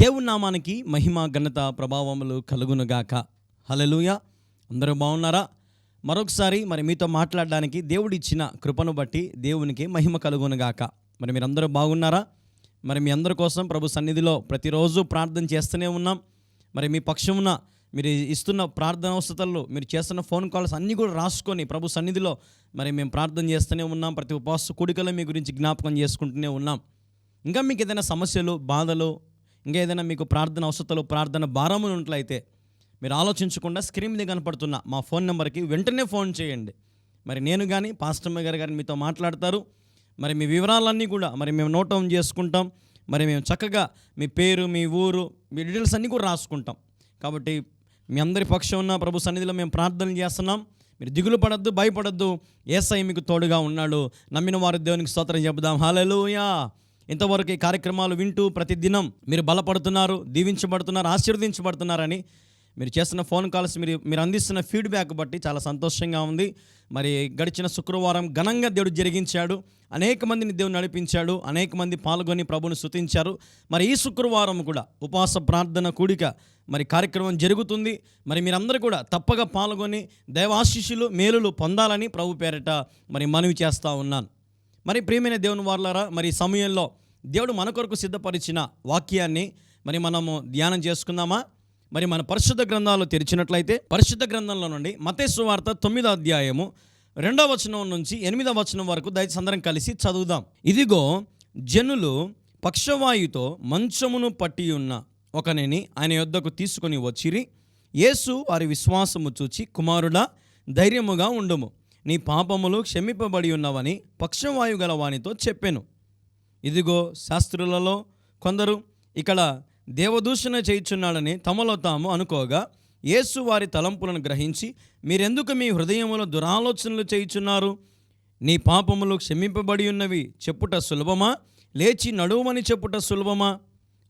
దేవుని నామానికి మహిమ ఘనత ప్రభావములు కలుగునుగాక. హలలుయ అందరూ బాగున్నారా? మరొకసారి మరి మీతో మాట్లాడడానికి దేవుడు ఇచ్చిన కృపను బట్టి దేవునికి మహిమ కలుగునుగాక. మరి మీరందరూ బాగున్నారా? మరి మీ అందరి కోసం ప్రభు సన్నిధిలో ప్రతిరోజు ప్రార్థన చేస్తూనే ఉన్నాం. మరి మీ పక్షమున మీరు ఇస్తున్న ప్రార్థన అవసరాలు మీరు చేస్తున్న ఫోన్ కాల్స్ అన్నీ కూడా రాసుకొని ప్రభు సన్నిధిలో మరి మేము ప్రార్థన చేస్తూనే ఉన్నాం. ప్రతి ఉపవాస కూడికలో మీ గురించి జ్ఞాపకం చేసుకుంటూనే ఉన్నాం. ఇంకా మీకు ఏదైనా సమస్యలు బాధలు ఇంకా ఏదైనా మీకు ప్రార్థన అవసరాలు ప్రార్థన భారములు ఉన్నట్లయితే మీరు ఆలోచించకుండా స్క్రీన్ మీద కనపడుతున్న మా ఫోన్ నెంబర్కి వెంటనే ఫోన్ చేయండి. మరి నేను కానీ పాస్టమ్మ గారు కానీ మీతో మాట్లాడతారు. మరి మీ వివరాలన్నీ కూడా మరి మేము నోట్ డౌన్ చేసుకుంటాం. మరి మేము చక్కగా మీ పేరు మీ ఊరు మీ డీటెయిల్స్ అన్నీ కూడా రాసుకుంటాం. కాబట్టి మీ అందరి పక్షం ఉన్న ప్రభు సన్నిధిలో మేము ప్రార్థన చేస్తున్నాం. మీరు దిగులు పడద్దు భయపడద్దు. ఏసై మీకు తోడుగా ఉన్నాడు. నమ్మిన వారు దేవునికి స్తోత్రం చెబుదాం. హాలెలూయా ఇంతవరకు ఈ కార్యక్రమాలు వింటూ ప్రతిదినం మీరు బలపడుతున్నారు దీవించబడుతున్నారు ఆశీర్వదించబడుతున్నారని మీరు చేస్తున్న ఫోన్ కాల్స్ మీరు మీరు అందిస్తున్న ఫీడ్బ్యాక్ బట్టి చాలా సంతోషంగా ఉంది. మరి గడిచిన శుక్రవారం ఘనంగా దేవుడు జరిగించాడు. అనేక మందిని దేవుడు నడిపించాడు. అనేక మంది పాల్గొని ప్రభుని స్తుతించారు. మరి ఈ శుక్రవారం కూడా ఉపవాస ప్రార్థన కూడిక మరి కార్యక్రమం జరుగుతుంది. మరి మీరందరూ కూడా తప్పగా పాల్గొని దైవాశిష్యులు మేలులు పొందాలని ప్రభు పేరిట మరి మనవి చేస్తూ ఉన్నాను. మరి ప్రియమైన దేవుని వార్లారా మరి సమయంలో దేవుడు మన కొరకు సిద్ధపరిచిన వాక్యాన్ని మరి మనము ధ్యానం చేసుకుందామా? మరి మన పరిశుద్ధ గ్రంథాలు తెరిచినట్లయితే పరిశుద్ధ గ్రంథంలో నుండి మతేశ్వ వార్త తొమ్మిదో అధ్యాయము రెండవ వచనం నుంచి ఎనిమిదవ వచనం వరకు దయచేసి అందరం కలిసి చదువుదాం. ఇదిగో జనులు పక్షవాయుతో మంచమును పట్టి ఉన్న ఒకనిని ఆయన యొద్దకు తీసుకొని వచ్చిరి. యేసు వారి విశ్వాసము చూచి కుమారుడా ధైర్యముగా ఉండుము. నీ పాపములు క్షమింపబడి ఉన్నవని పక్షవాయు గల వానితో చెప్పాను. ఇదిగో శాస్త్రులలో కొందరు ఇక్కడ దేవదూషణ చేయుచున్నాడని తమలో తాము అనుకోగా యేసు వారి తలంపులను గ్రహించి మీరెందుకు మీ హృదయములో దురాలోచనలు చేయుచున్నారు? నీ పాపములు క్షమింపబడి ఉన్నవి చెప్పుట సులభమా? లేచి నడువమని చెప్పుట సులభమా?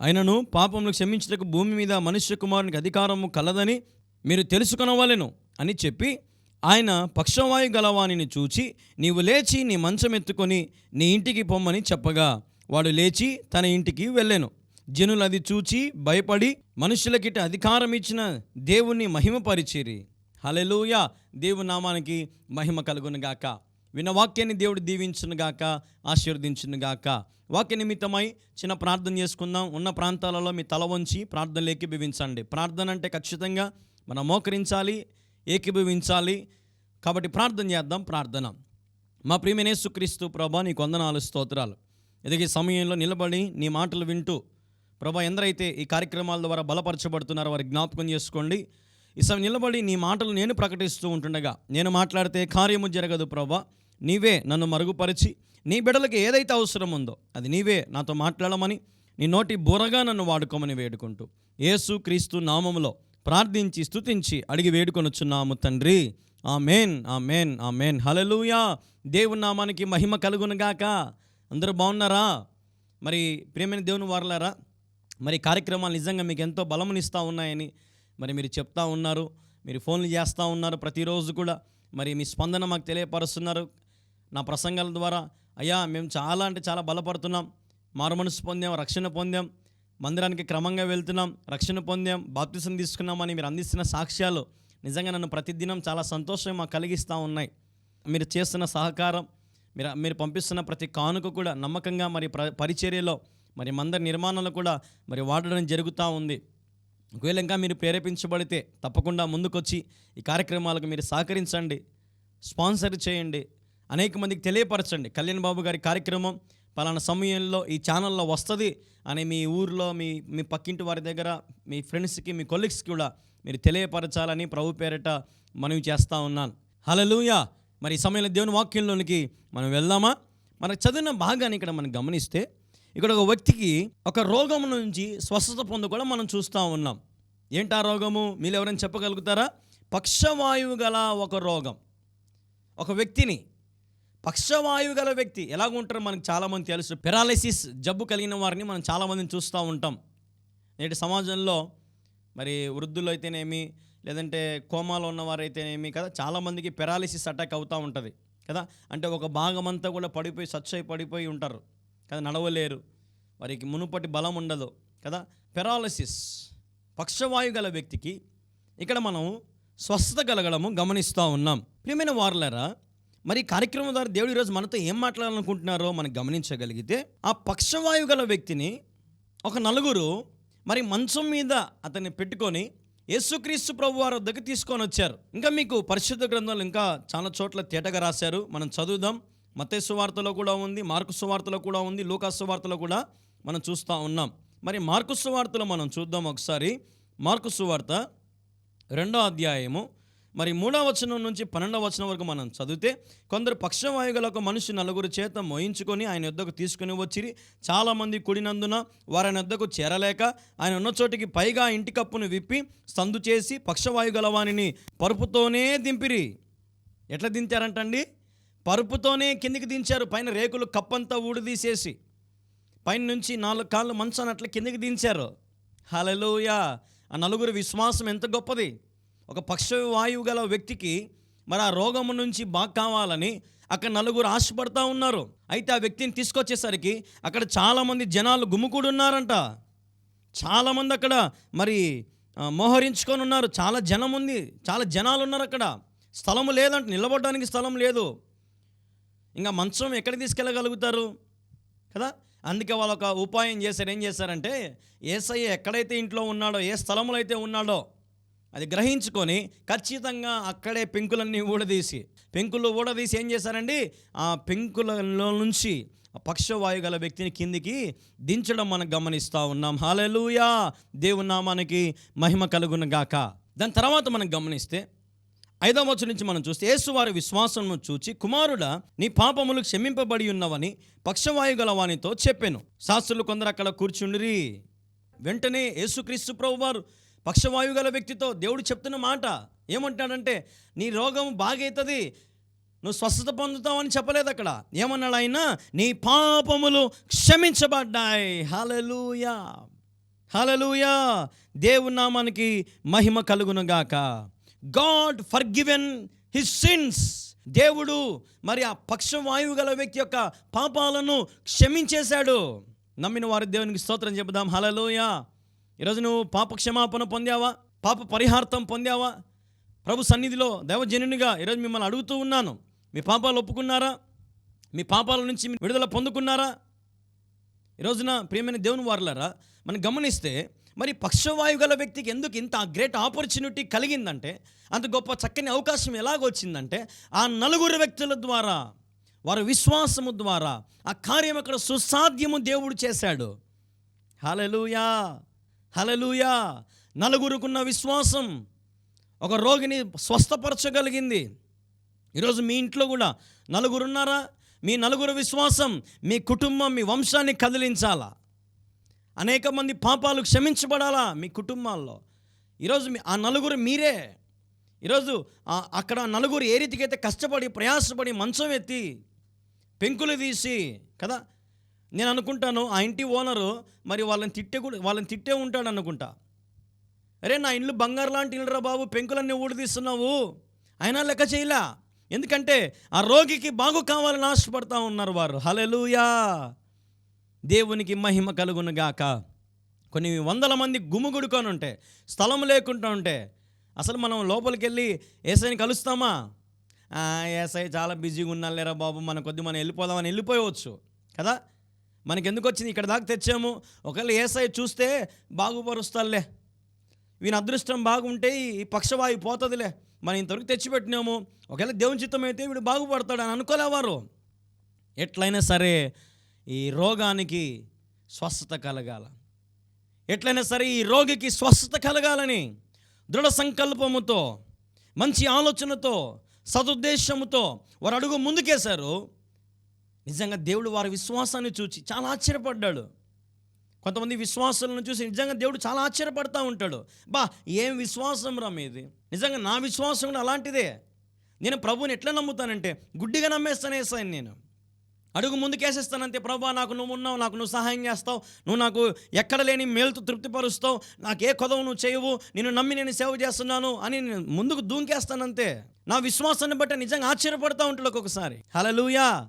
అయినను పాపములు క్షమించుటకు భూమి మీద మనుష్య కుమారునికి అధికారము కలదని మీరు తెలుసుకొనవలెను అని చెప్పి ఆయన పక్షవాయు గలవాణిని చూచి నీవు లేచి నీ మంచం ఎత్తుకొని నీ ఇంటికి పొమ్మని చెప్పగా. వాడు లేచి తన ఇంటికి వెళ్ళాను. జనులు అది చూచి భయపడి మనుషులకిట అధికారం ఇచ్చిన దేవుణ్ణి మహిమపరిచిరి. హలెలూయ దేవు నామానికి మహిమ కలుగునుగాక. విన్న వాక్యాన్ని దేవుడు దీవించునుగాక ఆశీర్వదించునుగాక. వాక్య నిమిత్తమై చిన్న ప్రార్థన చేసుకుందాం. ఉన్న ప్రాంతాలలో మీ తల వంచి ప్రార్థనలేకి బివించండి ప్రార్థన అంటే ఖచ్చితంగా మనం మోకరించాలి ఏకీభవించాలి. కాబట్టి ప్రార్థన చేద్దాం ప్రార్థన. మా ప్రియమనేసుక్రీస్తు ప్రభా నీకు వందనాలు స్తోత్రాలు. ఎదిగే సమయంలో నిలబడి నీ మాటలు వింటూ ప్రభా ఎందరైతే ఈ కార్యక్రమాల ద్వారా బలపరచబడుతున్నారో వారి జ్ఞాపకం చేసుకోండి. ఈ సమయం నిలబడి నీ మాటలు నేను ప్రకటిస్తూ ఉంటుండగా నేను మాట్లాడితే కార్యము జరగదు ప్రభా. నీవే నన్ను మరుగుపరిచి నీ బిడ్డలకి ఏదైతే అవసరం ఉందో అది నీవే నాతో మాట్లాడమని నీ నోటి బురగా నన్ను వాడుకోమని వేడుకుంటూ. యేసు క్రీస్తు నామములో ప్రార్థించి స్తుతించి అడిగి వేడుకొనుచున్నాము తండ్రి. ఆ మేన్ ఆ మేన్ ఆ మేన్ హలలుయా దేవుని నామానికి మహిమ కలుగునుగాక అందరూ బాగున్నారా? మరి ప్రేమైన దేవుని వారలారా మరి కార్యక్రమాలు నిజంగా మీకు ఎంతో బలమునిస్తూ ఉన్నాయని మరి మీరు చెప్తా ఉన్నారు. మీరు ఫోన్లు చేస్తూ ఉన్నారు ప్రతిరోజు కూడా. మరి మీ స్పందన మాకు తెలియపరుస్తున్నారు. నా ప్రసంగాల ద్వారా అయ్యా మేము చాలా అంటే చాలా బలపడుతున్నాం. మారు మనసు పొందాం రక్షణ పొందాం. మందిరానికి క్రమంగా వెళ్తున్నాం రక్షణ పొందాం బాప్తిసం తీసుకున్నామని మీరు అందిస్తున్న సాక్ష్యాలు నిజంగా నన్ను ప్రతిదినం చాలా సంతోషం మాకు కలిగిస్తూ ఉన్నాయి. మీరు చేస్తున్న సహకారం మీరు మీరు పంపిస్తున్న ప్రతి కానుక కూడా నమ్మకంగా మరి ప్ర పరిచర్యలో మరి మందిర నిర్మాణంలో కూడా మరి వాడడం జరుగుతూ ఉంది. ఒకవేళ ఇంకా మీరు ప్రేరేపించబడితే తప్పకుండా ముందుకొచ్చి ఈ కార్యక్రమాలకు మీరు సహకరించండి స్పాన్సర్ చేయండి అనేక మందికి తెలియపరచండి. కళ్యాణ్ బాబు గారి కార్యక్రమం పలానా సమయంలో ఈ ఛానల్లో వస్తుంది అని మీ ఊర్లో మీ మీ పక్కింటి వారి దగ్గర మీ ఫ్రెండ్స్కి మీ కొలీగ్స్కి కూడా మీరు తెలియపరచాలని ప్రభు పేరిట మనవి చేస్తూ ఉన్నాను. హలలుయా మరి ఈ సమయంలో దేవుని వాక్యంలోనికి మనం వెళ్దామా? మన చదివిన భాగాన్ని ఇక్కడ మనం గమనిస్తే ఇక్కడ ఒక వ్యక్తికి ఒక రోగం నుంచి స్వస్థత పొందుకోవడం మనం చూస్తూ ఉన్నాం. ఏంటా రోగము? మీరు ఎవరైనా చెప్పగలుగుతారా? పక్షవాయువు గల ఒక రోగం. ఒక వ్యక్తిని పక్షవాయువు గల వ్యక్తి. ఎలాగుంటారో మనకు చాలామంది తెలుసు. పెరాలసిస్ జబ్బు కలిగిన వారిని మనం చాలామందిని చూస్తూ ఉంటాం. నేటి సమాజంలో మరి వృద్ధులు అయితేనేమి లేదంటే కోమాలో ఉన్నవారైతేనేమి కదా చాలామందికి పెరాలిసిస్ అటాక్ అవుతూ ఉంటుంది కదా. అంటే ఒక భాగం అంతా కూడా పడిపోయి సచ్చయి పడిపోయి ఉంటారు కదా నడవలేరు. వారికి మునుపటి బలం ఉండదు కదా. పెరాలసిస్ పక్షవాయు గల వ్యక్తికి ఇక్కడ మనం స్వస్థత కలగడము గమనిస్తూ ఉన్నాం. ప్రియమైన వార్లరా మరి కార్యక్రమం ద్వారా దేవుడు ఈరోజు మనతో ఏం మాట్లాడాలనుకుంటున్నారో మనం గమనించగలిగితే ఆ పక్షవాయు గల వ్యక్తిని ఒక నలుగురు మరి మంచం మీద అతన్ని పెట్టుకొని యేసుక్రీస్తు ప్రభు వారి వద్దకు తీసుకొని వచ్చారు. ఇంకా మీకు పరిశుద్ధ గ్రంథాలు ఇంకా చాలా చోట్ల తేటగా రాశారు. మనం చదువుదాం. మతేసు వార్తలో కూడా ఉంది మార్కుసు వార్తలో కూడా ఉంది లూకాసు వార్తలో కూడా మనం చూస్తూ ఉన్నాం. మరి మార్కుసు వార్తలో మనం చూద్దాం ఒకసారి. మార్కుసు వార్త రెండో అధ్యాయము మరి మూడవ వచనం నుంచి పన్నెండవ వచనం వరకు మనం చదివితే కొందరు పక్షవాయు గల ఒక మనిషి నలుగురు చేత మోయించుకొని ఆయన యొద్దకు తీసుకుని వచ్చిరి. చాలామంది కుడినందున వారి ఆయన వద్దకు చేరలేక ఆయన ఉన్న చోటికి పైగా ఇంటి కప్పును విప్పి సందు చేసి పక్షవాయు గల వానిని పరుపుతోనే దింపిరి. ఎట్లా దించారంటండి? పరుపుతోనే కిందికి దించారు. పైన రేకులు కప్పంతా ఊడిదీసేసి. పైన నుంచి నాలుగు కాళ్ళు మంచాన్ని అట్లా కిందికి దించారు. హలలోయ ఆ నలుగురు విశ్వాసం ఎంత గొప్పది? ఒక పక్షవాయువు గల వ్యక్తికి మరి ఆ రోగము నుంచి బాగా కావాలని అక్కడ నలుగురు ఆశపడతా ఉన్నారు. అయితే ఆ వ్యక్తిని తీసుకొచ్చేసరికి అక్కడ చాలామంది జనాలు గుమ్ముకూడి ఉన్నారంట చాలామంది అక్కడ మరి మోహరించుకొని ఉన్నారు. చాలా జనం ఉంది. చాలా జనాలు ఉన్నారు అక్కడ. స్థలము లేదంట. నిలబడడానికి స్థలం లేదు. ఇంకా మంచం ఎక్కడికి తీసుకెళ్ళగలుగుతారు? కదా? అందుకే వాళ్ళు ఒక ఉపాయం చేశారు. ఏం చేశారంటే ఏసయ్య ఎక్కడైతే ఇంట్లో ఉన్నాడో ఏ స్థలంలో అయితే ఉన్నాడో అది గ్రహించుకొని ఖచ్చితంగా అక్కడే పెంకులన్నీ ఊడదీసి పెంకులు ఊడదీసి ఏం చేశారండి? ఆ పెంకులలో నుంచి పక్షవాయు గల వ్యక్తిని కిందికి దించడం మనం గమనిస్తూ ఉన్నాం. హాలెలుయా దేవుని నామానికి మహిమ కలుగును గాక. దాని తర్వాత మనం గమనిస్తే ఐదవ వచ్చి నుంచి మనం చూస్తే యేసు వారి విశ్వాసమును చూచి కుమారుడ నీ పాపములు క్షమింపబడి ఉన్నవని పక్షవాయు గల వానితో చెప్పాను. శాస్త్రులు కొందరు అక్కడ కూర్చుండిరి. వెంటనే యేసుక్రీస్తు ప్రభు వారు పక్షవాయువు గల వ్యక్తితో దేవుడు చెప్తున్న మాట ఏమంటాడంటే నీ రోగం బాగైతుంది నువ్వు స్వస్థత పొందుతావని చెప్పలేదు అక్కడ. ఏమన్నాడు ఆయన నీ పాపములు క్షమించబడ్డాయి. హలలుయా హలలుయా దేవుని నామానికి మహిమ కలుగునుగాక God for given his sins. దేవుడు మరి ఆ పక్షవాయువు గల వ్యక్తి యొక్క పాపాలను క్షమించేశాడు. నమ్మిన వారి దేవునికి స్తోత్రం చెబుదాం. హలలోయా ఈరోజు నువ్వు పాప క్షమాపణ పొందావా? పాప పరిహార్థం పొందావా? ప్రభు సన్నిధిలో దైవజనునిగా ఈరోజు మిమ్మల్ని అడుగుతూ ఉన్నాను. మీ పాపాలు ఒప్పుకున్నారా? మీ పాపాల నుంచి మీరు విడుదల పొందుకున్నారా? ఈ రోజున ప్రియమైన దేవుని వారులారా మనం గమనిస్తే మరి పక్షవాయు గల వ్యక్తికి ఎందుకు ఇంత గ్రేట్ ఆపర్చునిటీ కలిగిందంటే అంత గొప్ప చక్కని అవకాశం ఎలాగొచ్చిందంటే ఆ నలుగురు వ్యక్తుల ద్వారా వారి విశ్వాసము ద్వారా ఆ కార్యం అక్కడ సుసాధ్యము దేవుడు చేశాడు. హలలుయా హలలుయా నలుగురుకున్న విశ్వాసం ఒక రోగిని స్వస్థపరచగలిగింది. ఈరోజు మీ ఇంట్లో కూడా నలుగురు ఉన్నారా మీ నలుగురు విశ్వాసం మీ కుటుంబం మీ వంశాన్ని కదిలించాలా? అనేక మంది పాపాలు క్షమించబడాలా మీ కుటుంబాల్లో? ఈరోజు మీ ఆ నలుగురు మీరే. ఈరోజు అక్కడ నలుగురు ఏ రీతికైతే కష్టపడి ప్రయాసపడి మంచం ఎత్తి పెంకులు తీసి కదా? నేను అనుకుంటాను ఆ ఇంటి ఓనరు మరి వాళ్ళని తిట్టే కూడా వాళ్ళని తిట్టే ఉంటాడు అనుకుంటా అరే నా ఇల్లు బంగారు లాంటి ఇల్లురా బాబు పెంకులన్నీ ఊడిదీస్తున్నావు. అయినా లెక్క చేయలా. ఎందుకంటే ఆ రోగికి బాగు కావాలని ఆశపడతా ఉన్నారు వారు. హలెలూయా దేవునికి మహిమ కలుగునుగాక కొన్ని వందల మంది గుమిగుడుకొని ఉంటే స్థలం లేకుండా ఉంటే అసలు మనం లోపలికి వెళ్ళి ఏసైని కలుస్తామా? ఏసై చాలా బిజీగా ఉన్నాలేరా బాబు మన కొద్ది మనం వెళ్ళిపోదామని వెళ్ళిపోయవచ్చు కదా? మనకి ఎందుకు వచ్చింది ఇక్కడ దాకా తెచ్చాము. ఒకవేళ ఏసఐ చూస్తే బాగుపరుస్తాలే వీని అదృష్టం బాగుంటే ఈ పక్షవాయు పోతుందిలే. మనం ఇంతవరకు తెచ్చిపెట్టినాము. ఒకవేళ దేవుని చిత్తం అయితే వీడు బాగుపడతాడు అని అనుకోలేవారు ఎట్లయినా సరే ఈ రోగానికి స్వస్థత కలగాల. ఎట్లయినా సరే ఈ రోగికి స్వస్థత కలగాలని దృఢ సంకల్పముతో మంచి ఆలోచనతో సదుద్దేశముతో వారు అడుగు ముందుకేశారు. నిజంగా దేవుడు వారి విశ్వాసాన్ని చూచి చాలా ఆశ్చర్యపడ్డాడు. కొంతమంది విశ్వాసాలను చూసి నిజంగా దేవుడు చాలా ఆశ్చర్యపడతా ఉంటాడు. బా ఏం విశ్వాసం రా మీది? నిజంగా నా విశ్వాసం కూడా అలాంటిదే. నేను ప్రభువుని ఎట్లా నమ్ముతానంటే గుడ్డిగా నమ్మేస్తానే సాయం నేను. అడుగు ముందుకేసేస్తానంతే ప్రభా నాకు నువ్వు ఉన్నావు నాకు నువ్వు సహాయం చేస్తావు నువ్వు నాకు ఎక్కడ లేని మేలుతో తృప్తిపరుస్తావు నాకు ఏ కొదవు నువ్వు చేయవు నేను నమ్మి నేను సేవ చేస్తున్నాను అని నేను ముందుకు దూంకేస్తానంతే. నా విశ్వాసాన్ని బట్టి నిజంగా ఆశ్చర్యపడతా ఉంటాడు ఒక్కొక్కసారి. హలలుయా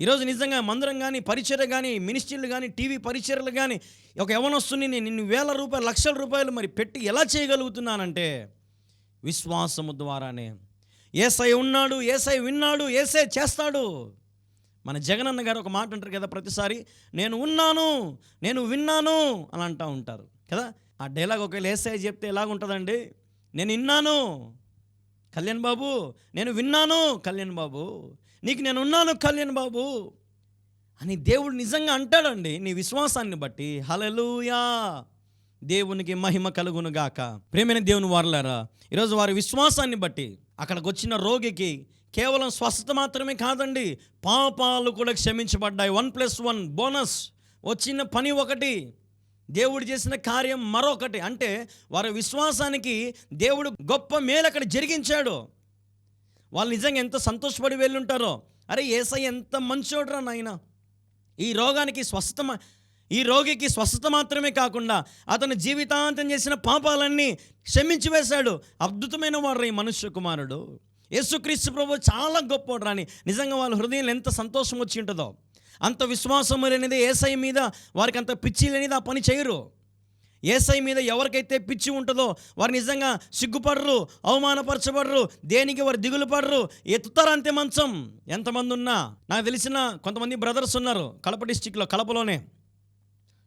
ఈరోజు నిజంగా మందిరం కానీ పరిచర్య కానీ మినిస్ట్రీలు కానీ టీవీ పరిచర్యలు కానీ ఒక యవనొస్తుని నేను నిన్ను వేల రూపాయలు లక్షల రూపాయలు మరి పెట్టి ఎలా చేయగలుగుతున్నానంటే విశ్వాసము ద్వారానే. ఏసై ఉన్నాడు ఏసై విన్నాడు ఏసై చేస్తాడు. మన జగనన్న గారు ఒక మాట అంటారు కదా ప్రతిసారి నేను ఉన్నాను నేను విన్నాను అని అంటూ ఉంటారు. కదా? ఆ డైలాగ్ ఒకవేళ ఏసై చెప్తే ఎలాగుంటుందండి? నేను విన్నాను కళ్యాణ్ బాబు నేను విన్నాను కళ్యాణ్ బాబు నీకు నేను ఉన్నాను కళ్యాణ్ బాబు అని దేవుడు నిజంగా అంటాడండి నీ విశ్వాసాన్ని బట్టి. హలలుయా దేవునికి మహిమ కలుగును గాక. ప్రేమైన దేవుని వారలారా ఈరోజు వారి విశ్వాసాన్ని బట్టి అక్కడికి వచ్చిన రోగికి కేవలం స్వస్థత మాత్రమే కాదండి పాపాలు కూడా క్షమించబడ్డాయి. వన్ ప్లస్ వన్ బోనస్ వచ్చిన పని ఒకటి. దేవుడు చేసిన కార్యం మరొకటి. అంటే వారి విశ్వాసానికి దేవుడు గొప్ప మేలు అక్కడ జరిగించాడు. వాళ్ళు నిజంగా ఎంత సంతోషపడి వెళ్ళుంటారో. అరే ఏసై ఎంత మంచోడురా నాయన. ఈ రోగానికి స్వస్థత ఈ రోగికి స్వస్థత మాత్రమే కాకుండా అతను జీవితాంతం చేసిన పాపాలన్నీ క్షమించి వేశాడు. అద్భుతమైన వాడు ఈ మనుష్య కుమారుడు. యేసుక్రీస్తు ప్రభు చాలా గొప్పవాడు రాని నిజంగా వాళ్ళ హృదయంలో ఎంత సంతోషం వచ్చి ఉంటుందో. అంత విశ్వాసం లేనిది ఏసై మీద వారికి అంత పిచ్చి లేనిది ఆ పని చేయరు. ఏసై మీద ఎవరికైతే పిచ్చి ఉంటుందో వారు నిజంగా సిగ్గుపడరు అవమానపరచబడరు దేనికి వారు దిగులు పడరు ఎత్తుతారంతే మంచం ఎంతమంది ఉన్నా. నాకు తెలిసిన కొంతమంది బ్రదర్స్ ఉన్నారు కడప డిస్టిక్లో కడపలోనే.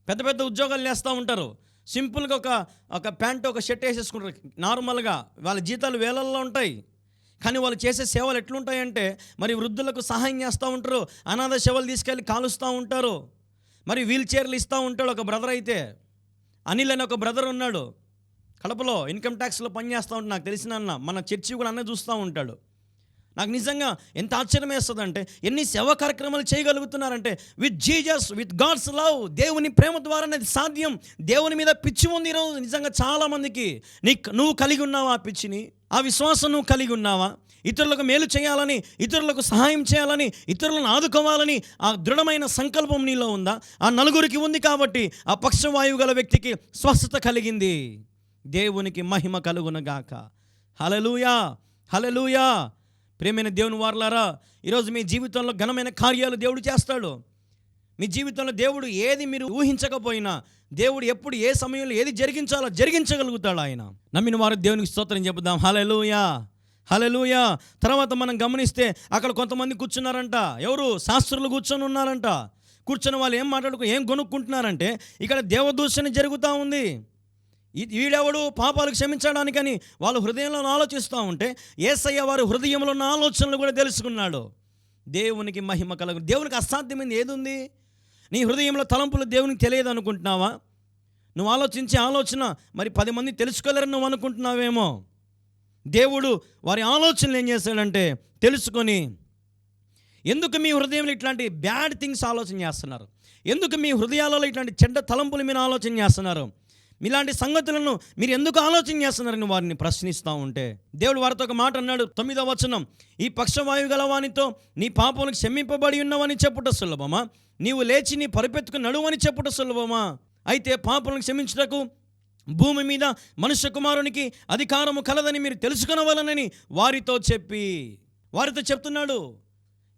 పెద్ద పెద్ద ఉద్యోగాలు చేస్తూ ఉంటారు. సింపుల్గా ఒక ఒక ప్యాంటు ఒక షర్ట్ వేసేసుకుంటారు. నార్మల్గా వాళ్ళ జీతాలు వేలల్లో ఉంటాయి. కానీ వాళ్ళు చేసే సేవలు ఎట్లుంటాయంటే మరి వృద్ధులకు సహాయం చేస్తూ ఉంటారు అనాథ సేవలు తీసుకెళ్ళి కాలుస్తూ ఉంటారు. మరి వీల్ చైర్లు ఇస్తూ ఉంటాడు ఒక బ్రదర్ అయితే. అనిల్ అని ఒక బ్రదర్ ఉన్నాడు. కడపలో ఇన్కమ్ ట్యాక్స్లో పనిచేస్తూ ఉంటాడు నాకు తెలిసిన అన్న మన చర్చి కూడా అన్న చూస్తూ ఉంటాడు. నాకు నిజంగా ఎంత ఆశ్చర్యం వేస్తుందంటే ఎన్ని సేవా కార్యక్రమాలు చేయగలుగుతున్నారంటే with Jesus with God's love దేవుని ప్రేమ ద్వారా అనేది సాధ్యం. దేవుని మీద పిచ్చి ఉంది ఈరోజు నిజంగా చాలామందికి. నీ నువ్వు కలిగి ఉన్నావా ఆ పిచ్చిని? ఆ విశ్వాసం నువ్వు కలిగి ఉన్నావా? ఇతరులకు మేలు చేయాలని ఇతరులకు సహాయం చేయాలని ఇతరులను ఆదుకోవాలని ఆ దృఢమైన సంకల్పం నీలో ఉందా? ఆ నలుగురికి ఉంది కాబట్టి ఆ పక్షవాయువు గల వ్యక్తికి స్వస్థత కలిగింది. దేవునికి మహిమ కలుగునగాక హలలుయా హలలుయా ప్రేమైన దేవుని వారలారా ఈరోజు మీ జీవితంలో ఘనమైన కార్యాలు దేవుడు చేస్తాడు. మీ జీవితంలో దేవుడు ఏది మీరు ఊహించకపోయినా దేవుడు ఎప్పుడు ఏ సమయంలో ఏది జరిగించాలో జరిగించగలుగుతాడు ఆయన. నమ్మిన వారు దేవునికి స్తోత్రం చెబుదాం. హలలుయా హలలుయా తర్వాత మనం గమనిస్తే అక్కడ కొంతమంది కూర్చున్నారంట. ఎవరు? శాస్త్రులు కూర్చొని ఉన్నారంట. కూర్చొని వాళ్ళు ఏం మాట్లాడుకు ఏం కొనుక్కుంటున్నారంటే ఇక్కడ దేవదూషణ జరుగుతూ ఉంది. వీడెవడు పాపాలు క్షమించడానికని వాళ్ళు హృదయంలో ఆలోచిస్తూ ఉంటే ఏసయ్య వారి హృదయంలో ఉన్న ఆలోచనలు కూడా తెలుసుకున్నాడు. దేవునికి మహిమ కలుగు దేవునికి అసాధ్యమైంది ఏదుంది? నీ హృదయంలో తలంపులు దేవునికి తెలియదు అనుకుంటున్నావా నువ్వు ఆలోచించే ఆలోచన మరి పది మంది తెలుసుకోలేరని నువ్వు అనుకుంటున్నావేమో? దేవుడు వారి ఆలోచనలు ఏం చేశాడంటే తెలుసుకొని ఎందుకు మీ హృదయంలో ఇట్లాంటి బ్యాడ్ థింగ్స్ ఆలోచన చేస్తున్నారు? ఎందుకు మీ హృదయాలలో ఇట్లాంటి చెడ్డ తలంపులు మీరు ఆలోచన చేస్తున్నారు? ఇలాంటి సంగతులను మీరు ఎందుకు ఆలోచన చేస్తున్నారని వారిని ప్రశ్నిస్తూ ఉంటే? దేవుడు వారితో ఒక మాట అన్నాడు తొమ్మిదవ వచనం. ఈ పక్షవాయువు గలవానితో నీ పాపములకు క్షమింపబడి ఉన్నవని చెప్పుట సులభమా? నీవు లేచి నీ పరిపెత్తుకు నడువని చెప్పుట సులభమా? అయితే పాపలను క్షమించుటకు భూమి మీద మనుష్య కుమారునికి అధికారము కలదని మీరు తెలుసుకునవలనని వారితో చెప్పి వారితో చెప్తున్నాడు.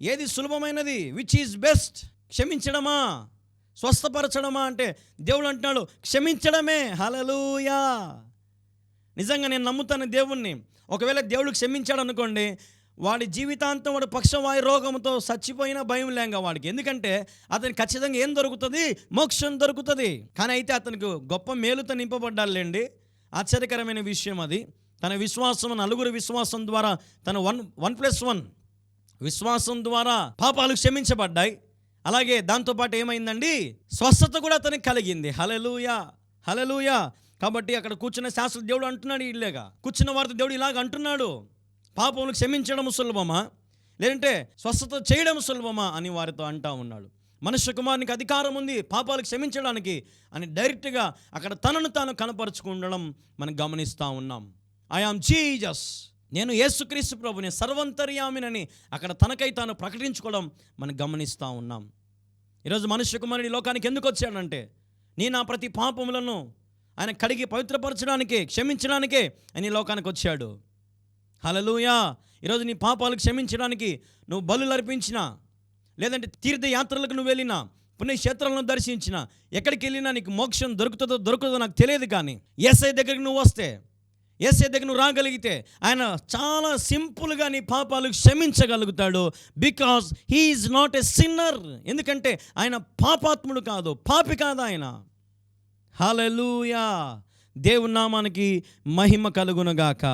ఏది సులభమైనది? విచ్ ఈజ్ బెస్ట్ క్షమించడమా? స్వస్థపరచడమా అంటే దేవుడు అంటున్నాడు క్షమించడమే. హలలుయా నిజంగా నేను నమ్ముతాను దేవుణ్ణి. ఒకవేళ దేవుడు క్షమించాడు అనుకోండి వాడి జీవితాంతం వాడు పక్షవాయు రోగంతో చచ్చిపోయినా భయం లేంగా వాడికి. ఎందుకంటే అతనికి ఖచ్చితంగా ఏం దొరుకుతుంది? మోక్షం దొరుకుతుంది. కానీ అయితే అతనికి గొప్ప మేలుతో నింపబడ్డాలండి ఆశ్చర్యకరమైన విషయం అది. తన విశ్వాసం నలుగురు విశ్వాసం ద్వారా తన వన్ వన్ ప్లస్ వన్ విశ్వాసం ద్వారా పాపాలు క్షమించబడ్డాయి. అలాగే దాంతోపాటు ఏమైందండి? స్వస్థత కూడా అతనికి కలిగింది. హలలుయా హలలుయా కాబట్టి అక్కడ కూర్చున్న శాస్త్ర దేవుడు అంటున్నాడు ఇల్లేగా. కూర్చున్న వారితో దేవుడు ఇలాగ అంటున్నాడు. పాపములు క్షమించడం సులభమా లేదంటే స్వస్థత చేయడం సులభమా అని వారితో అంటా ఉన్నాడు. మనుష్య కుమారునికి అధికారం ఉంది పాపాలు క్షమించడానికి అని డైరెక్ట్గా అక్కడ తనను తాను కనపరుచుకుండడం మనం గమనిస్తూ ఉన్నాం. ఐఆమ్ జీజస్ నేను యేసుక్రీస్తు ప్రభుని సర్వంతర్యామినని అక్కడ తనకై తాను ప్రకటించుకోవడం మనం గమనిస్తూ ఉన్నాం. ఈరోజు మనుష్య కుమారుని లోకానికి ఎందుకు వచ్చాడంటే నీ నా ప్రతి పాపములను ఆయన కడిగి పవిత్రపరచడానికే క్షమించడానికే ఆయన ఈ లోకానికి వచ్చాడు. హలలుయా ఈరోజు నీ పాపాలు క్షమించడానికి నువ్వు బలు అర్పించినా లేదంటే తీర్థయాత్రలకు నువ్వు వెళ్ళినా పుణ్యక్షేత్రాలను దర్శించిన ఎక్కడికి వెళ్ళినా నీకు మోక్షం దొరుకుతుందో దొరుకుతుందో నాకు తెలియదు కానీ ఎస్ఐ దగ్గరికి నువ్వు వస్తే ఏసే దగ్గర నువ్వు రాగలిగితే ఆయన చాలా సింపుల్గా నీ పాపాలు క్షమించగలుగుతాడు. Because he is not a sinner ఎందుకంటే ఆయన పాపాత్ముడు కాదు పాపి కాదు ఆయన. హలలుయా దేవుని నామానికి మహిమ కలుగునగాక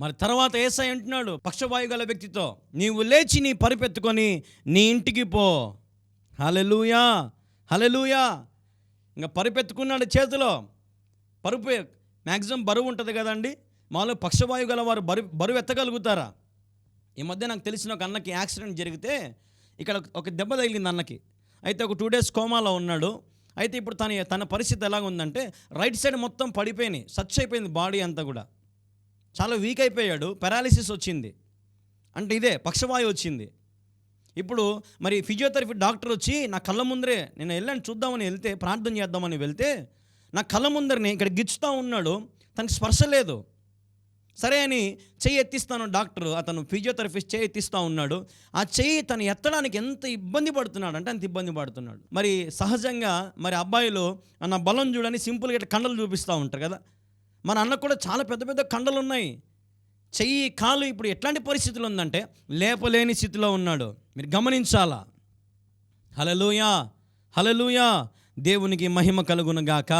మరి తర్వాత ఏసై అంటున్నాడు పక్షవాయు గల వ్యక్తితో నీవు లేచి నీ పరిపెత్తుకొని నీ ఇంటికి పో. హలలుయా హలలుయా ఇంకా పరిపెత్తుకున్నాడు చేతిలో పరుపు మ్యాక్సిమం బరువు ఉంటుంది కదండి. మామూలుగా పక్షవాయువు గల వారు బరువు బరువు ఎత్తగలుగుతారా? ఈ మధ్య నాకు తెలిసిన ఒక అన్నకి యాక్సిడెంట్ జరిగితే ఇక్కడ ఒక దెబ్బ తగిలింది అన్నకి. అయితే ఒక టూ డేస్ కోమాలో ఉన్నాడు. అయితే ఇప్పుడు తన తన పరిస్థితి ఎలాగ ఉందంటే రైట్ సైడ్ మొత్తం పడిపోయినాయి. సచ్ అయిపోయింది బాడీ అంతా కూడా. చాలా వీక్ అయిపోయాడు. పెరాలిసిస్ వచ్చింది. అంటే ఇదే పక్షవాయు వచ్చింది. ఇప్పుడు మరి ఫిజియోథెరపీ డాక్టర్ వచ్చి నా కళ్ళ ముందరే నేను వెళ్ళాను చూద్దామని వెళ్తే ప్రార్థన చేద్దామని వెళ్తే నా కళ్ళ ముందరిని ఇక్కడ గిచ్చుతూ ఉన్నాడు తనకి స్పర్శ లేదు. సరే అని చెయ్యి ఎత్తిస్తాను డాక్టర్ అతను ఫిజియోథెరపిస్ట్ చెయ్యి ఎత్తిస్తూ ఉన్నాడు. ఆ చెయ్యి తను ఎత్తడానికి ఎంత ఇబ్బంది పడుతున్నాడు అంటే అంత ఇబ్బంది పడుతున్నాడు. మరి సహజంగా మరి అబ్బాయిలు నా బలం చూడని సింపుల్గా ఇట్లా కండలు చూపిస్తూ ఉంటారు కదా. మన అన్న కూడా చాలా పెద్ద పెద్ద కండలు ఉన్నాయి. చెయ్యి కాలు ఇప్పుడు ఎట్లాంటి పరిస్థితులు ఉందంటే లేపలేని స్థితిలో ఉన్నాడు. మీరు గమనించాలా? హలలుయా హలలుయా దేవునికి మహిమ కలుగునగాక.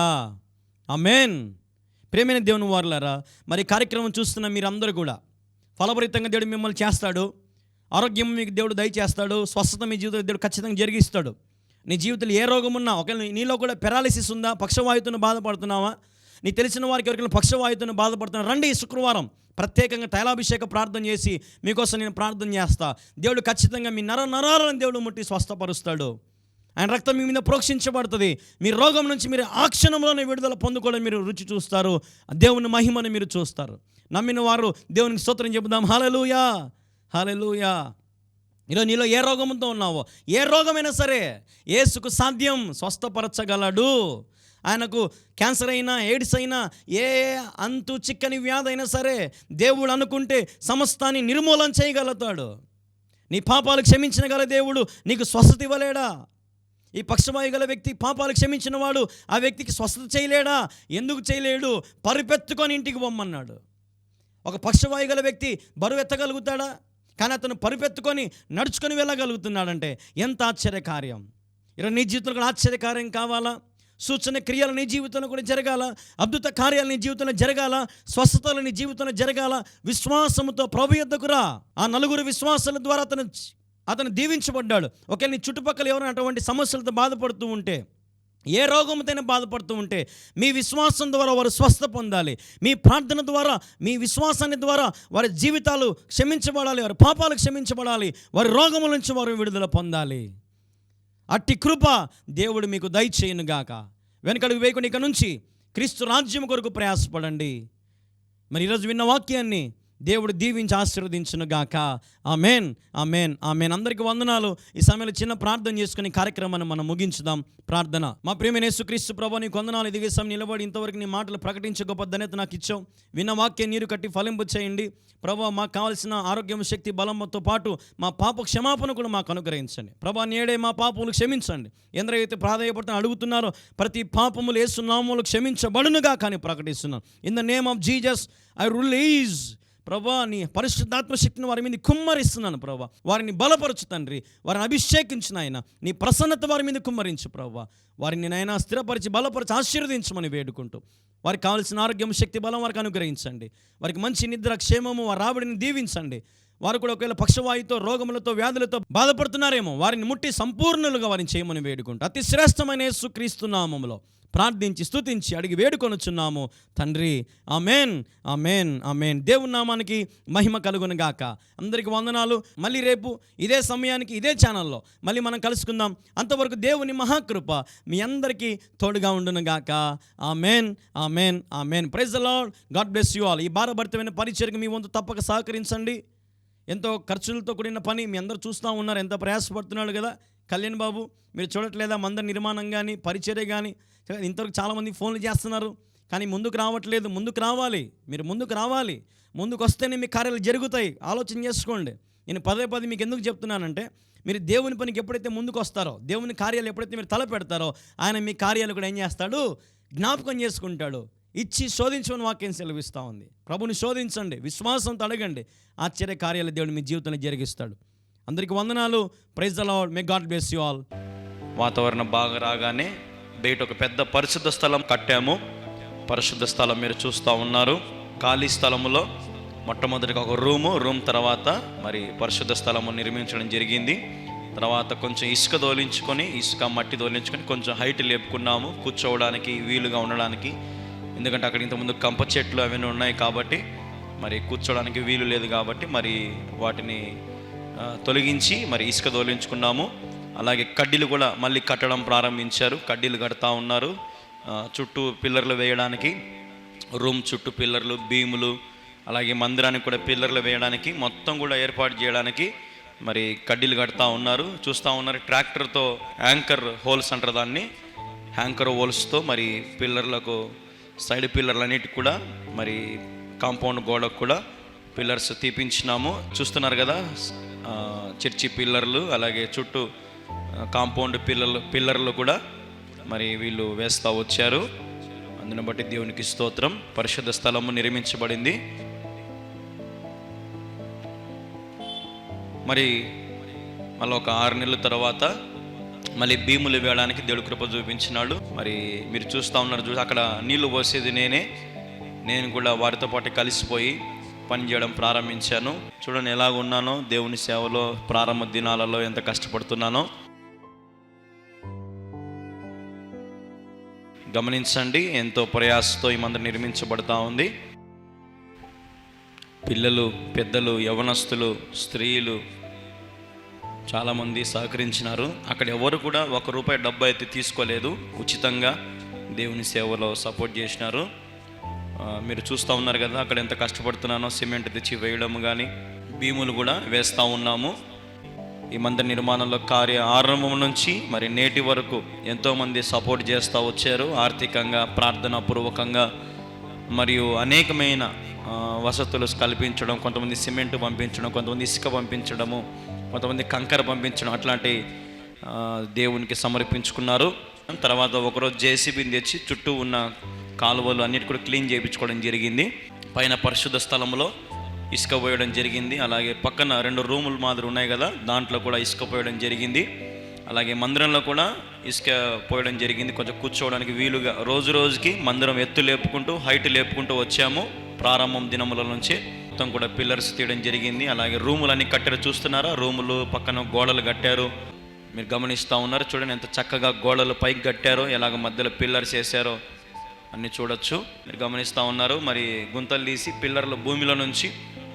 అమేన్ ప్రేమైన దేవుని వారులారా మరి కార్యక్రమం చూస్తున్న మీరందరూ కూడా ఫలభరితంగా దేవుడు మిమ్మల్ని చేస్తాడు. ఆరోగ్యం మీకు దేవుడు దయచేస్తాడు. స్వస్థత మీ జీవితంలో దేవుడు ఖచ్చితంగా జరిగిస్తాడు. నీ జీవితంలో ఏ రోగం ఉన్నా ఒకవేళ నీలో కూడా పెరాలిసిస్ ఉందా పక్షవాయుతను బాధపడుతున్నావా? నీ తెలిసిన వారికి ఎవరికైనా పక్షవాయుతను బాధపడుతున్నా రండి ఈ శుక్రవారం ప్రత్యేకంగా తైలాభిషేక ప్రార్థన చేసి మీకోసం నేను ప్రార్థన చేస్తా. దేవుడు ఖచ్చితంగా మీ నర నరాలను దేవుడు ముట్టి స్వస్థపరుస్తాడు. ఆయన రక్తం మీ మీద ప్రోక్షించబడుతుంది. మీ రోగం నుంచి మీరు ఆ క్షణంలోనే విడుదల పొందుకోవడం మీరు రుచి చూస్తారు. దేవుని మహిమను మీరు చూస్తారు. నమ్మిన వారు దేవునికి స్తోత్రం చెబుదాం. హాలలుయా హాలలుయా ఈరోజు నీలో ఏ రోగంతో ఉన్నావో ఏ రోగమైనా సరే ఏసుకు సాధ్యం స్వస్థపరచగలడు. ఆయనకు క్యాన్సర్ అయినా ఎయిడ్స్ అయినా ఏ అంతు చిక్కని వ్యాధి అయినా సరే దేవుడు అనుకుంటే సమస్తాన్ని నిర్మూలన చేయగలుగుతాడు. నీ పాపాలు క్షమించిన గల దేవుడు నీకు స్వస్థత ఇవ్వలేడా? ఈ పక్షవాయు గల వ్యక్తి పాపాలు క్షమించిన వాడు ఆ వ్యక్తికి స్వస్థత చేయలేడా? ఎందుకు చేయలేడు? పరిపెత్తుకొని ఇంటికి పొమ్మన్నాడు. ఒక పక్షవాయు గల వ్యక్తి బరువు ఎత్తగలుగుతాడా? కానీ అతను పరిపెత్తుకొని నడుచుకొని వెళ్ళగలుగుతున్నాడంటే ఎంత ఆశ్చర్యకార్యం. ఈరోజు నీ జీవితంలో కూడా ఆశ్చర్యకార్యం కావాలా? సూచన క్రియలు నీ జీవితంలో కూడా జరగాల? అద్భుత కార్యాలు నీ జీవితంలో జరగాల? స్వస్థతలు నీ జీవితంలో జరగాల? విశ్వాసముతో ప్రభు యొద్దకు రా. ఆ నలుగురు విశ్వాసాల ద్వారా అతను అతను దీవించబడ్డాడు. ఒకవేళ నీ చుట్టుపక్కల ఎవరైనా అటువంటి సమస్యలతో బాధపడుతూ ఉంటే ఏ రోగంతోనే బాధపడుతూ ఉంటే మీ విశ్వాసం ద్వారా వారు స్వస్థ పొందాలి. మీ ప్రార్థన ద్వారా మీ విశ్వాసాన్ని ద్వారా వారి జీవితాలు క్షమించబడాలి వారి పాపాలు క్షమించబడాలి వారి రోగముల నుంచి వారు విడుదల పొందాలి. అట్టి కృప దేవుడు మీకు దయచేయునుగాక వెనకడుగు వేయకుండా ఇక నుంచి క్రీస్తు రాజ్యం కొరకు ప్రయాసపడండి. మరి ఈరోజు విన్న వాక్యాన్ని దేవుడు దీవించి ఆశీర్వదించును గాక. Amen amen amen. అందరికీ వందనాలు. ఈ సమయంలో చిన్న ప్రార్థన చేసుకుని కార్యక్రమాన్ని మనం ముగించుదాం. ప్రార్థన. మా ప్రేమ యేసుక్రీస్తు ప్రభు నీకు వందనాలు. ఇదిగే సమయం నిలబడి ఇంతవరకు నీ మాటలు ప్రకటించే గొప్ప ధన్యత నాకు ఇచ్చావు. విన్న వాక్యం నీరు కట్టి ఫలింపు చేయండి. ప్రభా మాకు కావాల్సిన ఆరోగ్యం శక్తి బలంతో పాటు మా పాప క్షమాపణ కూడా మాకు అనుగ్రహించండి. ప్రభా నేడే మా పాపములు క్షమించండి. ఎందరైతే ప్రాధాయపడుతున్న అడుగుతున్నారో ప్రతి పాపములు వేస్తున్నాములు క్షమించబడునుగా కానీ ప్రకటిస్తున్నాను in the name of Jesus I release ప్రభా నీ పరిశుద్ధాత్మ శక్తిని వారి మీద కుమ్మరిస్తున్నాను ప్రభా. వారిని బలపరచు తండ్రి. వారిని అభిషేకించిన ఆయన నీ ప్రసన్నత వారి మీద కుమ్మరించు ప్రభా. వారిని నైనా స్థిరపరిచి బలపరిచి ఆశీర్వదించమని వేడుకుంటూ. వారికి కావాల్సిన ఆరోగ్యం శక్తి బలం వారికి అనుగ్రహించండి. వారికి మంచి నిద్ర క్షేమము వారి రాబడిని దీవించండి. వారు కూడా ఒకవేళ పక్షవాయుతో రోగములతో వ్యాధులతో బాధపడుతున్నారేమో వారిని ముట్టి సంపూర్ణులుగా వారిని చేయమని వేడుకుంటూ. అతి శ్రేష్టమైన యేసుక్రీస్తు నామములో. ప్రార్థించి స్తుతించి అడిగి వేడుకొనుచున్నాము. తండ్రి ఆమెన్ ఆమెన్ ఆమెన్. దేవుని నామానికి మహిమ కలుగునుగాక అందరికి వందనాలు. మళ్ళీ రేపు ఇదే సమయానికి ఇదే ఛానల్లో మళ్ళీ మనం కలుసుకుందాం. అంతవరకు దేవుని మహాకృప మీ అందరికీ తోడుగా ఉండును గాక. Amen amen amen. Praise Lord. God bless you all. ఈ భారభరితమైన పరిచయకు మీ వంతు తప్పక సహకరించండి. ఎంతో ఖర్చులతో కూడిన పని మీ అందరూ చూస్తూ ఉన్నారు. ఎంత ప్రయాసపడుతున్నాడు కదా. కళ్యాణ్ బాబు మీరు చూడట్లేదా? మందర నిర్మాణం కానీ పరిచర్య కానీ ఇంతవరకు చాలామంది ఫోన్లు చేస్తున్నారు కానీ ముందుకు రావట్లేదు. ముందుకు రావాలి. మీరు ముందుకు రావాలి. ముందుకు వస్తేనే మీ కార్యాలు జరుగుతాయి. ఆలోచన చేసుకోండి. నేను పదే పదే మీకు ఎందుకు చెప్తున్నానంటే మీరు దేవుని పనికి ఎప్పుడైతే ముందుకు వస్తారో దేవుని కార్యాలు ఎప్పుడైతే మీరు తలపెడతారో ఆయన మీ కార్యాలు కూడా ఏం చేస్తాడు? జ్ఞాపకం చేసుకుంటాడు. ఇచ్చి శోధించమని వాక్యం సెలవిస్తూ ఉంది. ప్రభుని శోధించండి. విశ్వాసంతో అడగండి. ఆశ్చర్య కార్యాలు దేవుడు మీ జీవితంలో జరిగిస్తాడు. అందరికీ వందనాలు. Praise the may God bless you all వాతావరణం బాగా రాగానే బయట ఒక పెద్ద పరిశుద్ధ స్థలం కట్టాము. పరిశుద్ధ స్థలం మీరు చూస్తూ ఉన్నారు. ఖాళీ స్థలములో మొట్టమొదటిగా ఒక రూము రూమ్ తర్వాత మరి పరిశుద్ధ స్థలము నిర్మించడం జరిగింది. తర్వాత కొంచెం ఇసుక దోలించుకొని ఇసుక మట్టి దోలించుకొని కొంచెం హైట్ లేపుకున్నాము. కూర్చోవడానికి వీలుగా ఉండడానికి. ఎందుకంటే అక్కడ ఇంతకుముందు కంప చెట్లు అవన్నీ ఉన్నాయి కాబట్టి మరి కూర్చోవడానికి వీలు లేదు కాబట్టి మరి వాటిని తొలగించి మరి ఇసుక దోలించుకున్నాము అలాగే కడ్డీలు కూడా మళ్ళీ కట్టడం ప్రారంభించారు. కడ్డీలు కడతా ఉన్నారు. చుట్టూ పిల్లర్లు వేయడానికి రూమ్ చుట్టూ పిల్లర్లు భీములు అలాగే మందిరానికి కూడా పిల్లర్లు వేయడానికి మొత్తం కూడా ఏర్పాటు చేయడానికి మరి కడ్డీలు కడతా ఉన్నారు. చూస్తూ ఉన్నారు ట్రాక్టర్తో యాంకర్ హోల్స్ అంటారు దాన్ని. యాంకర్ హోల్స్తో మరి పిల్లర్లకు సైడ్ పిల్లర్లన్నిటికి కూడా మరి కాంపౌండ్ గోడకు కూడా పిల్లర్స్ తీపించినాము. చూస్తున్నారు కదా చర్చి పిల్లర్లు అలాగే చుట్టూ కాంపౌండ్ పిల్లలు పిల్లర్లు కూడా మరి వీళ్ళు వేస్తూ వచ్చారు. అందుని బట్టి దేవునికి స్తోత్రం. పరిశుద్ధ స్థలము నిర్మించబడింది. మరి మళ్ళీ ఒక ఆరు నెలల తర్వాత మళ్ళీ భీములు వేయడానికి దేవుడు కృప చూపించినాడు. మరి మీరు చూస్తూ ఉన్నారు చూసి అక్కడ నీళ్ళు పోసేది నేనే. నేను కూడా వారితో పాటు కలిసిపోయి పని చేయడం ప్రారంభించాను. చూడండి ఎలాగ ఉన్నానో దేవుని సేవలో ప్రారంభ దినాలలో ఎంత కష్టపడుతున్నానో. గమనించండి ఎంతో ప్రయాసతో ఈ మందిరం నిర్మించబడతా ఉంది. పిల్లలు పెద్దలు యవనస్తులు స్త్రీలు చాలామంది సహకరించినారు. అక్కడ ఎవరు కూడా ఒక రూపాయి డబ్బు అయితే తీసుకోలేదు. ఉచితంగా దేవుని సేవలో సపోర్ట్ చేసినారు. మీరు చూస్తూ ఉన్నారు కదా అక్కడ ఎంత కష్టపడుతున్నానో సిమెంట్ తెచ్చి వేయడం కానీ భీములు కూడా వేస్తూ ఉన్నాము. ఈ మందిర నిర్మాణంలో కార్య ఆరంభం నుంచి మరి నేటి వరకు ఎంతోమంది సపోర్ట్ చేస్తూ వచ్చారు. ఆర్థికంగా ప్రార్థనాపూర్వకంగా మరియు అనేకమైన వసతులు కల్పించడం కొంతమంది సిమెంట్ పంపించడం కొంతమంది ఇసుక పంపించడము కొంతమంది కంకర పంపించడం అట్లాంటి దేవునికి సమర్పించుకున్నారు. తర్వాత ఒకరోజు జేసీబీని తెచ్చి చుట్టూ ఉన్న కాలువలు అన్నిటి కూడా క్లీన్ చేయించుకోవడం జరిగింది. పైన పరిశుద్ధ స్థలంలో ఇసుక పోయడం జరిగింది. అలాగే పక్కన రెండు రూములు మాదిరి ఉన్నాయి కదా దాంట్లో కూడా ఇసుక పోయడం జరిగింది. అలాగే మందిరంలో కూడా ఇసుక పోయడం జరిగింది. కొంచెం కూర్చోవడానికి వీలుగా రోజు రోజుకి మందిరం ఎత్తు లేపుకుంటూ హైట్ లేపుకుంటూ వచ్చాము ప్రారంభం దినముల నుంచి. మొత్తం కూడా పిల్లర్స్ తీయడం జరిగింది. అలాగే రూములు అన్ని కట్టారు చూస్తున్నారా? రూములు పక్కన గోడలు కట్టారు. మీరు గమనిస్తూ ఉన్నారు చూడండి ఎంత చక్కగా గోడలు పైకి కట్టారో ఎలాగ మధ్యలో పిల్లర్స్ వేసారో అన్ని చూడొచ్చు. మీరు గమనిస్తూ ఉన్నారు. మరి గుంతలు తీసి పిల్లర్ల భూమిలో నుంచి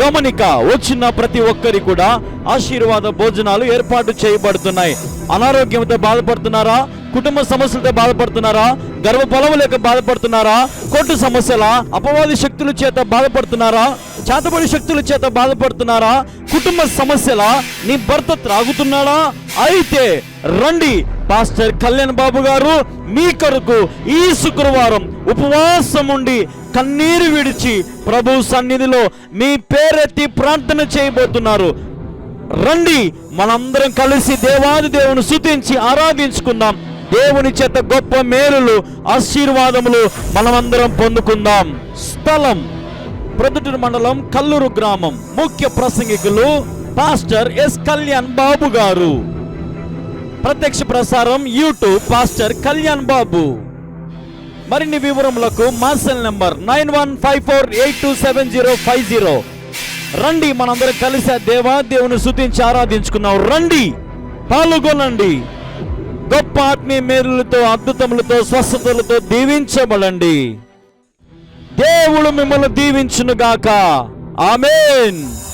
గమనిక వచ్చిన ప్రతి ఒక్కరి కూడా ఆశీర్వాద భోజనాలు ఏర్పాటు చేయబడుతున్నాయి. అనారోగ్యంతో బాధపడుతున్నారా? కుటుంబ సమస్యలతో బాధపడుతున్నారా? గర్భఫలం లేక బాధపడుతున్నారా? కొట్టు సమస్యల అపవాది శక్తుల చేత బాధపడుతున్నారా? చేతబడి శక్తుల చేత బాధపడుతున్నారా? కుటుంబ సమస్యల నీ భర్త త్రాగుతున్నాడా? అయితే రండి పాస్టర్ కళ్యాణ్ బాబు గారు మీ కొరకు ఈ శుక్రవారం ఉపవాసం ఉండి కన్నీరు విడిచి ప్రభు సన్నిధిలో మీ పేరెత్తి ప్రార్థన చేయబోతున్నారు. రండి మనందరం కలిసి దేవాది దేవుని శుతించి ఆరాధించుకుందాం. దేవుని చేత గొప్ప మేలులు ఆశీర్వాదములు మనమందరం పొందుకుందాం. స్థలం ప్రొద్దుటూరు మండలం కల్లూరు గ్రామం. ముఖ్య ప్రసంగికులు పాస్టర్ ఎస్ కళ్యాణ్ బాబు గారు. ప్రత్యక్ష ప్రసారం యూట్యూబ్ పాస్టర్ కళ్యాణ్ బాబు. మరిన్ని వివరములకు మా number nine one five four eight two seven zero five zero. రండి మనందరం కలిసి ఆ దేవా దేవుని శుతించి ఆరాధించుకున్నాం రండి పాల్గొనండి. గొప్ప ఆత్మీయ మేలులతో అద్భుతములతో స్వస్థతలతో దీవించబడండి. దేవుడు మిమ్మల్ని దీవించునుగాక. ఆమెన్.